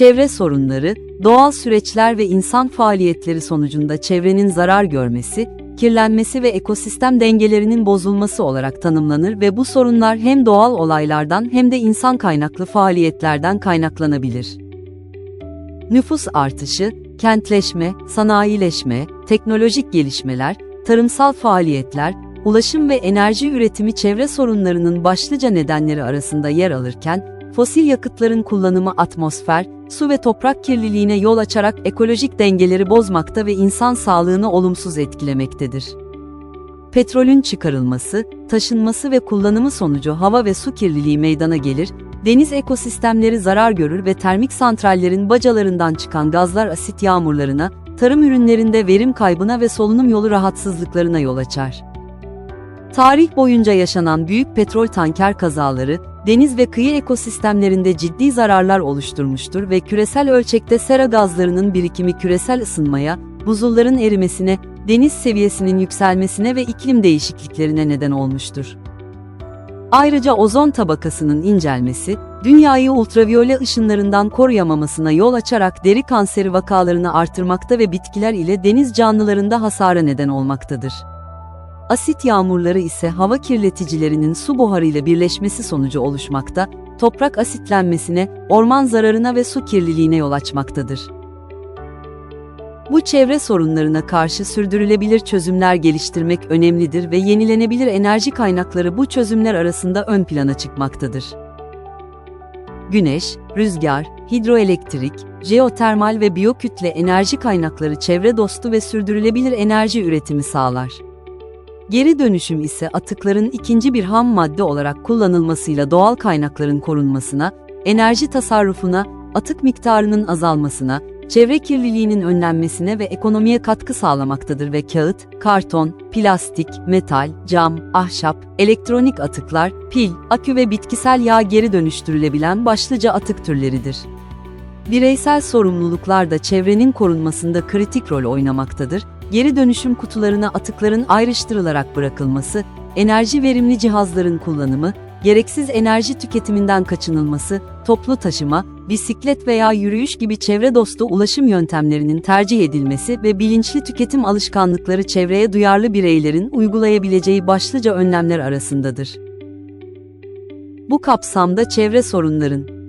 Çevre sorunları, doğal süreçler ve insan faaliyetleri sonucunda çevrenin zarar görmesi, kirlenmesi ve ekosistem dengelerinin bozulması olarak tanımlanır ve bu sorunlar hem doğal olaylardan hem de insan kaynaklı faaliyetlerden kaynaklanabilir. Nüfus artışı, kentleşme, sanayileşme, teknolojik gelişmeler, tarımsal faaliyetler, ulaşım ve enerji üretimi çevre sorunlarının başlıca nedenleri arasında yer alırken, fosil yakıtların kullanımı atmosfer, su ve toprak kirliliğine yol açarak ekolojik dengeleri bozmakta ve insan sağlığını olumsuz etkilemektedir. Petrolün çıkarılması, taşınması ve kullanımı sonucu hava ve su kirliliği meydana gelir, deniz ekosistemleri zarar görür ve termik santrallerin bacalarından çıkan gazlar asit yağmurlarına, tarım ürünlerinde verim kaybına ve solunum yolu rahatsızlıklarına yol açar. Tarih boyunca yaşanan büyük petrol tanker kazaları, deniz ve kıyı ekosistemlerinde ciddi zararlar oluşturmuştur ve küresel ölçekte sera gazlarının birikimi küresel ısınmaya, buzulların erimesine, deniz seviyesinin yükselmesine ve iklim değişikliklerine neden olmuştur. Ayrıca ozon tabakasının incelmesi, dünyayı ultraviyole ışınlarından koruyamamasına yol açarak deri kanseri vakalarını artırmakta ve bitkiler ile deniz canlılarında hasara neden olmaktadır. Asit yağmurları ise hava kirleticilerinin su buharıyla birleşmesi sonucu oluşmakta, toprak asitlenmesine, orman zararına ve su kirliliğine yol açmaktadır. Bu çevre sorunlarına karşı sürdürülebilir çözümler geliştirmek önemlidir ve yenilenebilir enerji kaynakları bu çözümler arasında ön plana çıkmaktadır. Güneş, rüzgar, hidroelektrik, jeotermal ve biyokütle enerji kaynakları çevre dostu ve sürdürülebilir enerji üretimi sağlar. Geri dönüşüm ise atıkların ikinci bir ham madde olarak kullanılmasıyla doğal kaynakların korunmasına, enerji tasarrufuna, atık miktarının azalmasına, çevre kirliliğinin önlenmesine ve ekonomiye katkı sağlamaktadır ve kağıt, karton, plastik, metal, cam, ahşap, elektronik atıklar, pil, akü ve bitkisel yağ geri dönüştürülebilen başlıca atık türleridir. Bireysel sorumluluklar da çevrenin korunmasında kritik rol oynamaktadır. Geri dönüşüm kutularına atıkların ayrıştırılarak bırakılması, enerji verimli cihazların kullanımı, gereksiz enerji tüketiminden kaçınılması, toplu taşıma, bisiklet veya yürüyüş gibi çevre dostu ulaşım yöntemlerinin tercih edilmesi ve bilinçli tüketim alışkanlıkları çevreye duyarlı bireylerin uygulayabileceği başlıca önlemler arasındadır. Bu kapsamda çevre sorunların